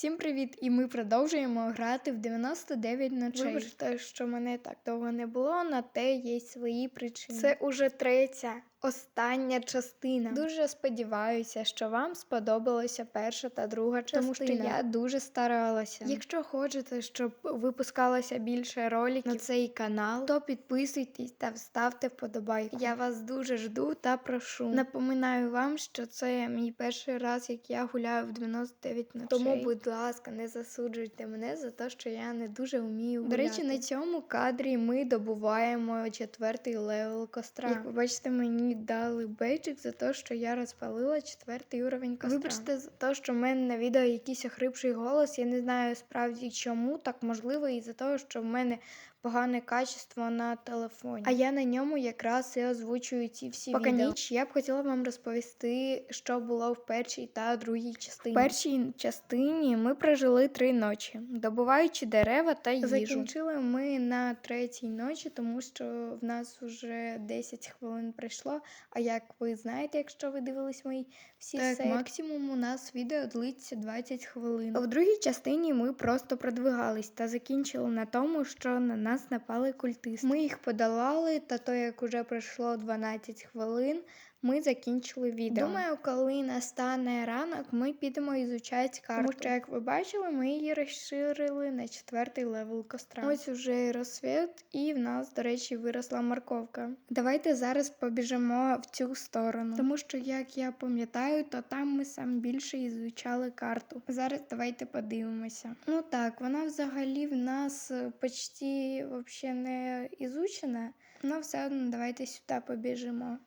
Всім привіт! І ми продовжуємо грати в 99 ночей. Вибачте, що мене так довго не було, на те є свої причини. Це уже третя, остання частина. Дуже сподіваюся, що вам сподобалася перша та друга частина. Тому що я дуже старалася. Якщо хочете, щоб випускалося більше роликів на цей канал, то підписуйтесь та вставте вподобайку. Я вас дуже жду та прошу. Напоминаю вам, що це мій перший раз, як я гуляю в 99 ночей. Тому, будь ласка, не засуджуйте мене за те, що я не дуже вмію гуляти. До речі, на цьому кадрі ми добуваємо четвертий левел костра. Як ви бачите, мені дали бейджик за те, що я розпалила четвертий уровень костра. Вибачте за те, що в мене на відео якийсь охрипший голос. Я не знаю справді чому, так можливо, і за того, що в мене погане качество на телефоні. А я на ньому якраз і озвучую ці всі Поки відео. ніч, я б хотіла вам розповісти, що було в першій та другій частині. В першій частині ми прожили три ночі, добуваючи дерева та їжу. Закінчили ми на третій ночі, тому що в нас вже 10 хвилин пройшло. А як ви знаєте, якщо ви дивились мої всі Так, серії, максимум у нас відео длиться 20 хвилин. В другій частині ми просто продвигались та закінчили на тому, що на нас напали культисти. Ми їх подолали, та то як уже пройшло 12 хвилин. Ми закінчили відео. Думаю, коли настане ранок, ми підемо ізучати карту. Тому що, як ви бачили, ми її розширили на четвертий левел костра. Ось уже розсвіт, і в нас, до речі, виросла морковка. Давайте зараз побіжимо в цю сторону. Тому що, як я пам'ятаю, то там ми сам більше ізучали карту. Зараз давайте подивимося. Ну так, вона взагалі в нас е, почти вообще не ізучена. Ну, все одно давайте сюди побіжимо.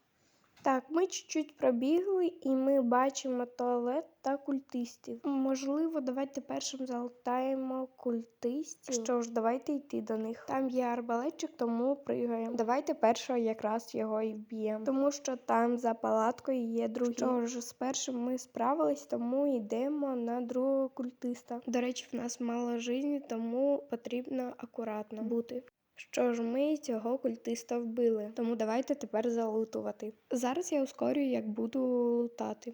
Так, ми чуть-чуть пробігли, і ми бачимо туалет та культистів. Можливо, давайте першим залутаємо культистів. Що ж, давайте йти до них. Там є арбалетчик, тому пригаємо. Давайте першого якраз його і вб'ємо. Тому що там за палаткою є другий. Що ж, з першим ми справились, тому йдемо на другого культиста. До речі, в нас мало житті, тому потрібно акуратно бути. Що ж, ми цього культиста вбили, тому давайте тепер залутувати. Зараз я ускорюю, як буду лутати.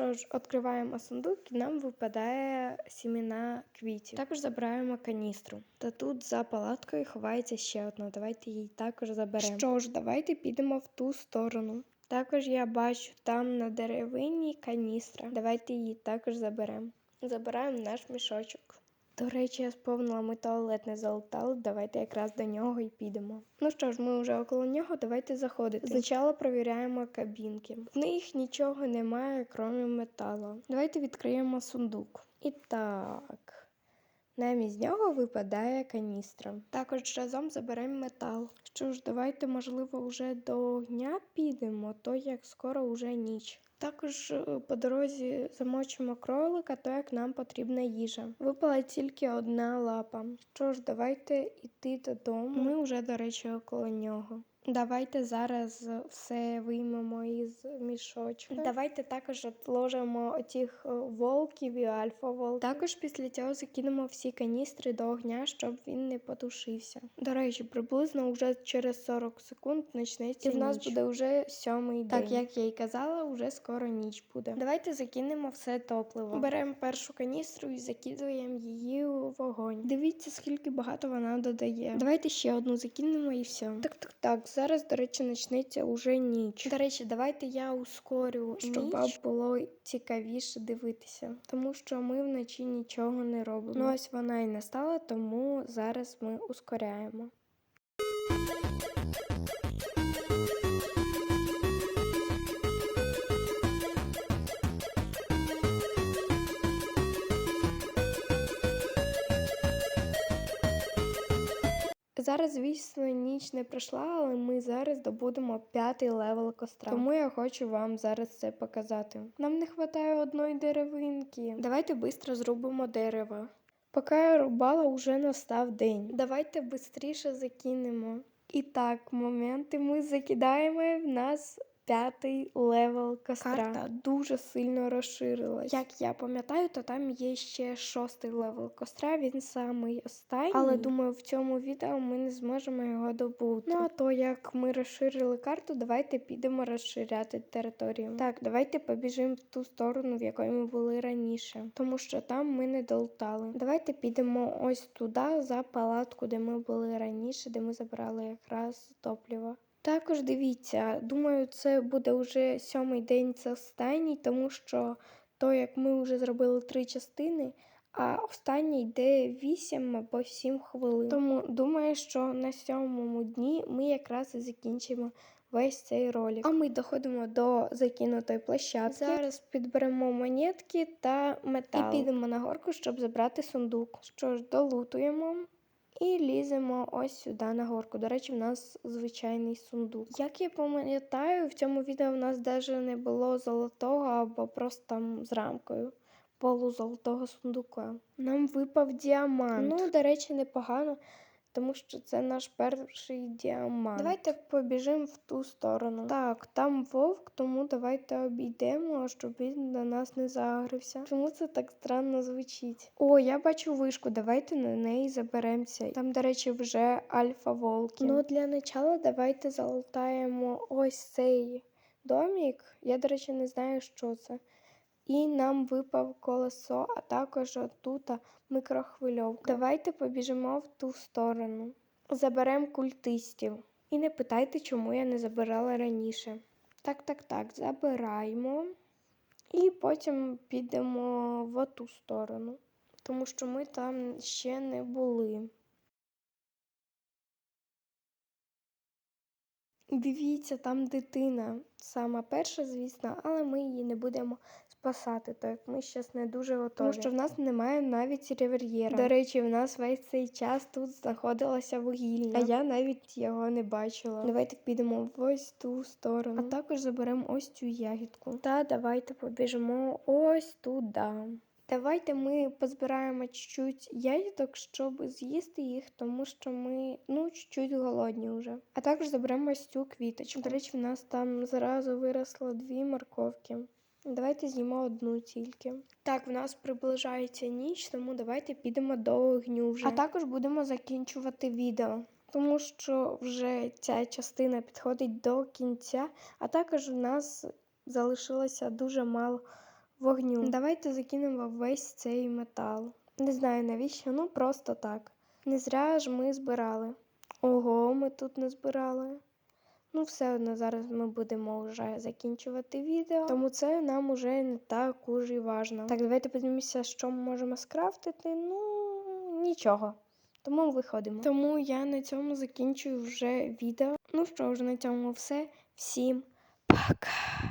Що ж, відкриваємо сундук і нам випадає сімена квітів. Також забираємо каністру. Та тут за палаткою ховається ще одна. Давайте її також заберемо. Що ж, давайте підемо в ту сторону. Також я бачу там на деревині каністра. Давайте її також заберемо. Забираємо наш мішочок. До речі, я сповнила, ми туалет не залутали. Давайте якраз до нього і підемо. Ну що ж, ми вже около нього, давайте заходити. Спочатку провіряємо кабінки. В них нічого немає, крім металу. Давайте відкриємо сундук. І так. Нам із нього випадає каністра. Також разом заберемо метал. Що ж, давайте, можливо, вже до дня підемо, то як скоро вже ніч. Також е, по дорозі замочимо кролика, то як нам потрібна їжа. Випала тільки одна лапа. Що ж, давайте йти додому. Ми вже, до речі, около нього. Давайте зараз все виймемо із мішочка. Давайте також відложимо отих е, волків і альфа-волків. Також після цього закинемо всі каністри до огня, щоб він не потушився. До речі, приблизно вже через 40 секунд почнеться і в нас буде вже сьомий день. Так як я й казала, вже скоро ніч буде. Давайте закинемо все топливо. Беремо першу каністру і закидуємо її у вогонь. Дивіться, скільки багато вона додає. Давайте ще одну закинемо і все. Так, так, так. Зараз, до речі, почнеться уже ніч. До речі, давайте я ускорю, щоб Ніч? вам було цікавіше дивитися, тому що ми вночі нічого не робимо. Ну ось вона і настала, тому зараз ми ускоряємо. Зараз, звісно, ніч не пройшла, але ми зараз добудемо п'ятий левел костра. Тому я хочу вам зараз це показати. Нам не вистачає одної деревинки. Давайте швидко зробимо дерево. Поки я рубала, вже настав день. Давайте швидше закинемо. І так, моменти ми закидаємо, в нас п'ятий левел костра. Карта дуже сильно розширилась. Як я пам'ятаю, то там є ще шостий левел костра, він самий останній. Але думаю, в цьому відео ми не зможемо його добути. Ну а то як ми розширили карту, давайте підемо розширяти територію. Так, давайте побіжимо в ту сторону, в якої ми були раніше, тому що там ми не долутали. Давайте підемо ось туди, за палатку, де ми були раніше, де ми забрали якраз топливо. Також дивіться, думаю, це буде вже сьомий день, це останній, тому що то, як ми вже зробили три частини, а останній йде 8 або 7 хвилин. Тому думаю, що на сьомому дні ми якраз і закінчимо весь цей ролик. А ми доходимо до закинутої площадки. Зараз підберемо монетки та метал. І підемо на горку, щоб забрати сундук. Що ж, долутуємо. І ліземо ось сюди на горку. До речі, в нас звичайний сундук. Як я пам'ятаю, в цьому відео в нас навіть не було золотого або просто там з рамкою полузолотого сундука. Нам випав діамант. Ну, до речі, непогано, тому що це наш перший діамант. Давайте побіжимо в ту сторону. Так, там вовк, тому давайте обійдемо, щоб він на нас не загрився. Чому це так странно звучить? О, я бачу вишку, давайте на неї заберемося. Там, до речі, вже альфа-волки. Ну, для начала давайте залутаємо ось цей домик. Я, до речі, не знаю, що це. І нам випав колесо, а також отут микрохвильовка. Давайте побіжимо в ту сторону. Заберемо культистів. І не питайте, чому я не забирала раніше. Так, так, так, забираємо. І потім підемо в ту сторону, тому що ми там ще не були. Дивіться, там дитина. Сама перша, звісно, але ми її не будемо спасати, так як ми зараз не дуже готові. Тому що в нас немає навіть ревер'єра. До речі, в нас весь цей час тут знаходилося вугілля, а я навіть його не бачила. Давайте підемо в ось ту сторону, а також заберемо ось цю ягідку. Та давайте побіжимо ось туди. Давайте ми позбираємо чуть-чуть ягідок, щоб з'їсти їх, тому що ми ну чуть-чуть голодні вже. А також заберемо ось цю квіточку. До речі, в нас там зразу виросло дві морковки. Давайте з'їмо одну тільки. Так, в нас приближається ніч, тому давайте підемо до огню вже. А також будемо закінчувати відео, тому що вже ця частина підходить до кінця, а також в нас залишилося дуже мало вогню. Давайте закинемо весь цей метал. Не знаю навіщо, ну просто так. Не зря ж ми збирали. Ого, ми тут не збирали. Ну, все одно зараз ми будемо вже закінчувати відео, тому це нам уже не так уж і важно. Так, давайте подивимося, що ми можемо скрафтити. Ну, нічого. Тому виходимо. Тому я на цьому закінчую вже відео. Ну що ж, на цьому все. Всім пока!